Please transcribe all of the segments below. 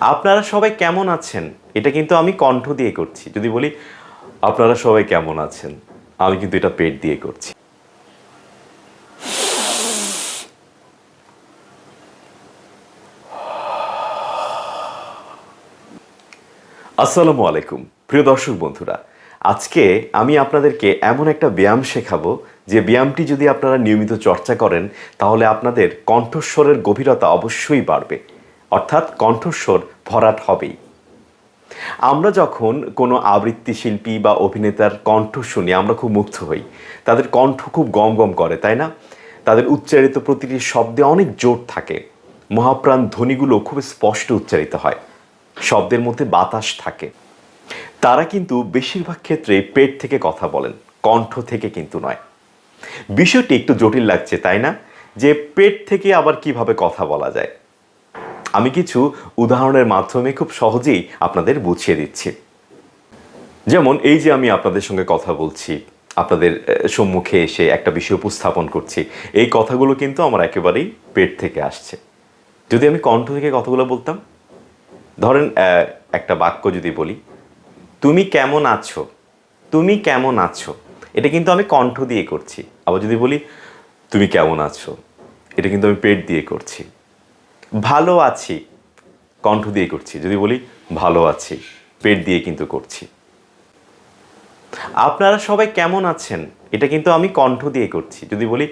আপনারা সবাই কেমন আছেন? এটা কিন্তু আমি কণ্ঠ দিয়ে করছি। যদি বলি, আপনারা সবাই কেমন আছেন? আমি কিন্তু এটা পেট দিয়ে করছি। আসসালামু আলাইকুম। প্রিয় দর্শক বন্ধুরা, আজকে আমি আপনাদেরকে এমন একটা ব্যায়াম শেখাবো, যে ব্যায়ামটি যদি আপনারা নিয়মিত চর্চা করেন, তাহলে আপনাদের কণ্ঠস্বরের গভীরতা অবশ্যই বাড়বে। অর্থাৎ কণ্ঠস্বর ভরাট হবেই। আমরা যখন কোনো আবৃত্তি শিল্পী বা অভিনেতার কণ্ঠ শুনি, আমরা খুব মুগ্ধ হই। তাদের কণ্ঠ খুব গম গম করে, তাই না? তাদের উচ্চারিত প্রতিটি শব্দে অনেক জোর থাকে। মহাপ্রাণ ধ্বনিগুলো খুব স্পষ্ট উচ্চারিত হয়। শব্দের মধ্যে বাতাস থাকে। তারা কিন্তু বেশিরভাগ ক্ষেত্রে পেট থেকে কথা বলেন, কণ্ঠ থেকে কিন্তু নয়। বিষয়টি একটু জটিল লাগছে, তাই না? যে পেট থেকে আবার কীভাবে কথা বলা যায়? আমি কিছু উদাহরণের মাধ্যমে খুব সহজেই আপনাদের বুঝিয়ে দিচ্ছি। যেমন এই যে আমি আপনাদের সঙ্গে কথা বলছি, আপনাদের সম্মুখে এসে একটা বিষয় উপস্থাপন করছি, এই কথাগুলো কিন্তু আমার একেবারেই পেট থেকে আসছে। যদি আমি কণ্ঠ থেকে কথাগুলো বলতাম, ধরেন একটা বাক্য যদি বলি, তুমি কেমন আছো? তুমি কেমন আছো? এটা কিন্তু আমি কণ্ঠ দিয়ে করছি। আবার যদি বলি, তুমি কেমন আছো? এটা কিন্তু আমি পেট দিয়ে করছি। ভালো আছি, কণ্ঠ দিয়ে করছি। যদি বলি, ভালো আছি, পেট দিয়ে কিন্তু করছি। আপনারা সবাই কেমন আছেন? এটা কিন্তু আমি কণ্ঠ দিয়ে করছি। যদি বলি,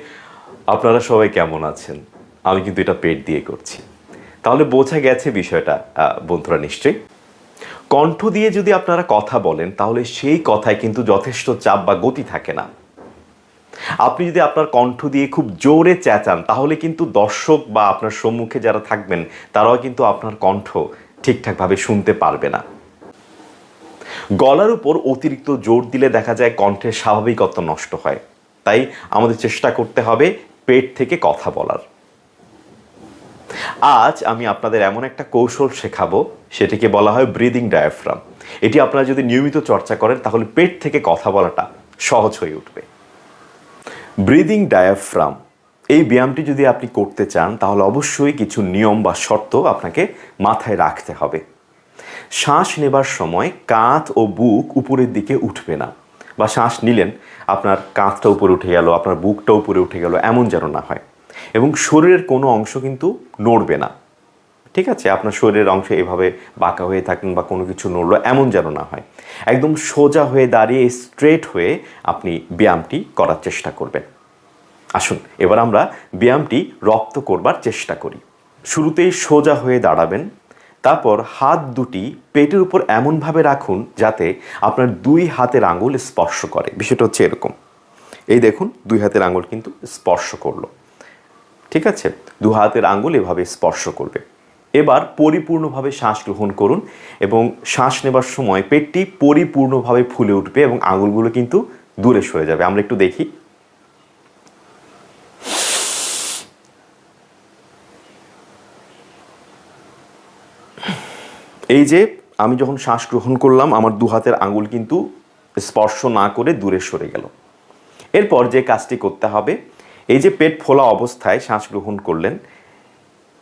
আপনারা সবাই কেমন আছেন? আমি কিন্তু এটা পেট দিয়ে করছি। তাহলে বোঝা গেছে বিষয়টা বন্ধুরা নিশ্চয়ই। কণ্ঠ দিয়ে যদি আপনারা কথা বলেন, তাহলে সেই কথায় কিন্তু যথেষ্ট চাপ বা গতি থাকে না। আপনি যদি আপনার কণ্ঠ দিয়ে খুব জোরে চেঁচান, তাহলে কিন্তু দর্শক বা আপনার সম্মুখে যারা থাকবেন, তারাও কিন্তু আপনার কণ্ঠ ঠিকঠাকভাবে শুনতে পারবে না। গলার উপর অতিরিক্ত জোর দিলে দেখা যায় কণ্ঠের স্বাভাবিকত্ব নষ্ট হয়। তাই আমাদের চেষ্টা করতে হবে পেট থেকে কথা বলার। আজ আমি আপনাদের এমন একটা কৌশল শেখাবো, সেটিকে বলা হয় ব্রিদিং ডায়াফ্রাম এটি আপনারা যদি নিয়মিত চর্চা করেন, তাহলে পেট থেকে কথা বলাটা সহজ হয়ে উঠবে। Breathing diaphragm. এই ব্যায়ামটি যদি আপনি করতে চান, তাহলে অবশ্যই কিছু নিয়ম বা শর্ত আপনাকে মাথায় রাখতে হবে। শ্বাস নেবার সময় কাঁধ ও বুক উপরের দিকে উঠবে না বা শ্বাস নিলেন, আপনার কাঁধটা উপরে উঠে গেল, আপনার বুকটা উপরে উঠে গেল, এমন যেন না হয়। এবং শরীরের কোনো অংশ কিন্তু নড়বে না। ঠিক আছে, আপনার শরীরের অংশ এভাবে বাঁকা হয়ে থাকলেন বা কোনো কিছু নড়লো, এমন যেন না হয়। একদম সোজা হয়ে দাঁড়িয়ে স্ট্রেট হয়ে আপনি ব্যায়ামটি করার চেষ্টা করবেন। আসুন, এবার আমরা ব্যায়ামটি রপ্ত করবার চেষ্টা করি। শুরুতেই সোজা হয়ে দাঁড়াবেন, তারপর হাত দুটি পেটের উপর এমনভাবে রাখুন যাতে আপনার দুই হাতের আঙুল স্পর্শ করে। বিষয়টা হচ্ছে এরকম। এই দেখুন, দুই হাতের আঙুল কিন্তু স্পর্শ করল। ঠিক আছে, দু হাতের আঙুল এভাবে স্পর্শ করবে। এবার পরিপূর্ণভাবে শ্বাস গ্রহণ করুন এবং শ্বাস নেবার সময় পেটটি পরিপূর্ণভাবে ফুলে উঠবে এবং আঙুলগুলো কিন্তু দূরে সরে যাবে। আমরা একটু দেখি। এই যে আমি যখন শ্বাস গ্রহণ করলাম, আমার দু হাতের আঙুল কিন্তু স্পর্শ না করে দূরে সরে গেল। এরপর যে কাজটি করতে হবে, এই যে পেট ফোলা অবস্থায় শ্বাস গ্রহণ করলেন,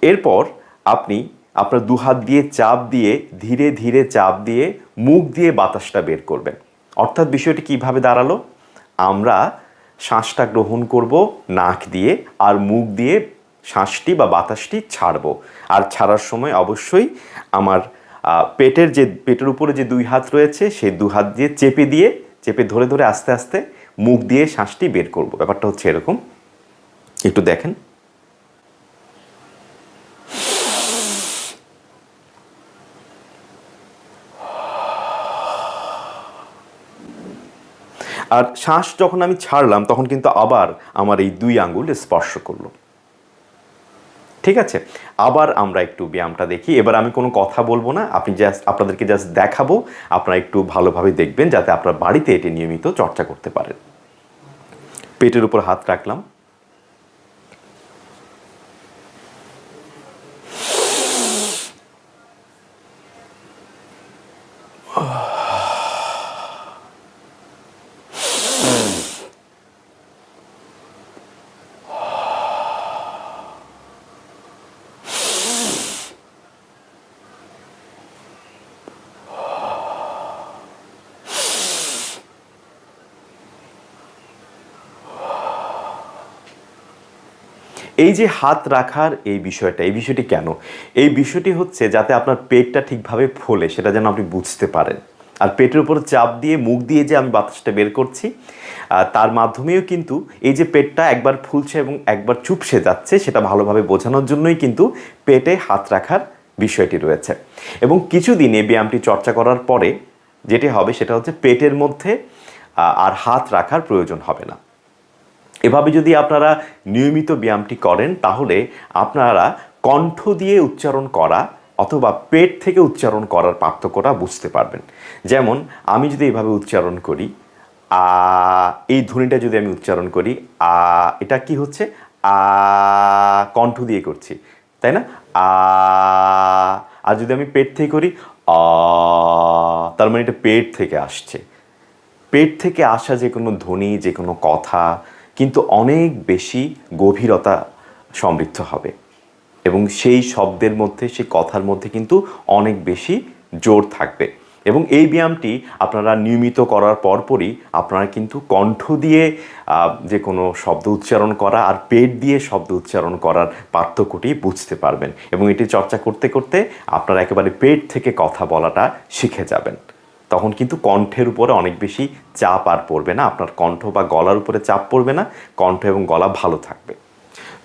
এরপর আপনি আপনার দু হাত দিয়ে চাপ দিয়ে, ধীরে ধীরে চাপ দিয়ে মুখ দিয়ে বাতাসটা বের করবেন। অর্থাৎ বিষয়টি কীভাবে দাঁড়াল? আমরা শ্বাসটা গ্রহণ করব নাক দিয়ে আর মুখ দিয়ে শ্বাসটি বা বাতাসটি ছাড়বো। আর ছাড়ার সময় অবশ্যই আমার পেটের যে, পেটের উপরে যে দুই হাত রয়েছে, সেই দু হাত দিয়ে চেপে দিয়ে, চেপে ধরে ধরে আস্তে আস্তে মুখ দিয়ে শ্বাসটি বের করব। ব্যাপারটা হচ্ছে এরকম। একটু দেখেন। আর শ্বাস যখন আমি ছাড়লাম, তখন কিন্তু আবার আমার এই দুই আঙুল স্পর্শ করল। ঠিক আছে? আবার আমরা একটু ব্যায়ামটা দেখি। এবার আমি কোনো কথা বলব না। আপনি জাস্ট আপনাদেরকে জাস্ট দেখাবো। আপনারা একটু ভালোভাবে দেখবেন, যাতে আপনার বাড়িতে এটি নিয়মিত চর্চা করতে পারেন। পেটের উপর হাত রাখলাম। Oh. এই যে হাত রাখার এই বিষয়টা, এই বিষয়টি কেন? এই বিষয়টি হচ্ছে যাতে আপনার পেটটা ঠিকভাবে ফোলে, সেটা যেন আপনি বুঝতে পারেন। আর পেটের উপর চাপ দিয়ে, মুখ দিয়ে যে আমি বাতাসটা বের করছি তার মাধ্যমেও কিন্তু এই যে পেটটা একবার ফুলছে এবং একবার চুপসে যাচ্ছে, সেটা ভালোভাবে বোঝানোর জন্যই কিন্তু পেটে হাত রাখার বিষয়টি রয়েছে। এবং কিছুদিন এই ব্যায়ামটি চর্চা করার পরে যেটি হবে, সেটা হচ্ছে পেটের মধ্যে আর হাত রাখার প্রয়োজন হবে না। এভাবে যদি আপনারা নিয়মিত ব্যায়ামটি করেন, তাহলে আপনারা কণ্ঠ দিয়ে উচ্চারণ করা অথবা পেট থেকে উচ্চারণ করার পার্থক্যটা বুঝতে পারবেন। যেমন, আমি যদি এভাবে উচ্চারণ করি, আ, এই ধ্বনিটা যদি আমি উচ্চারণ করি, আ, এটা কি হচ্ছে? আ, কণ্ঠ দিয়ে করছি, তাই না? আ, আর যদি আমি পেট থেকে করি আ তার মানে এটা পেট থেকে আসছে। পেট থেকে আসা যে কোনো ধ্বনি, যে কোনো কথা কিন্তু অনেক বেশি গভীরতা সমৃদ্ধ হবে। এবং সেই শব্দের মধ্যে, সেই কথার মধ্যে কিন্তু অনেক বেশি জোর থাকবে। এবং এই ব্যায়ামটি আপনারা নিয়মিত করার পরপরই আপনারা কিন্তু কণ্ঠ দিয়ে যে কোনো শব্দ উচ্চারণ করা আর পেট দিয়ে শব্দ উচ্চারণ করার পার্থক্যটি বুঝতে পারবেন। এবং এটি চর্চা করতে করতে আপনারা একেবারে পেট থেকে কথা বলাটা শিখে যাবেন। তখন কিন্তু কণ্ঠের উপরে অনেক বেশি চাপ আর পড়বে না। আপনার কণ্ঠ বা গলার উপরে চাপ পড়বে না, কণ্ঠ এবং গলা ভালো থাকবে।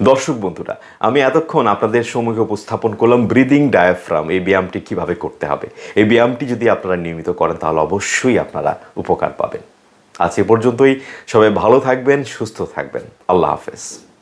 দর্শক বন্ধুরা, আমি এতক্ষণ আপনাদের সম্মুখে উপস্থাপন করলাম ব্রিদিং ডায়াফ্রাম, এই ব্যায়ামটি কীভাবে করতে হবে। এই ব্যায়ামটি যদি আপনারা নিয়মিত করেন, তাহলে অবশ্যই আপনারা উপকার পাবেন। আজ এ পর্যন্তই। সবাই ভালো থাকবেন, সুস্থ থাকবেন। আল্লাহ হাফেজ।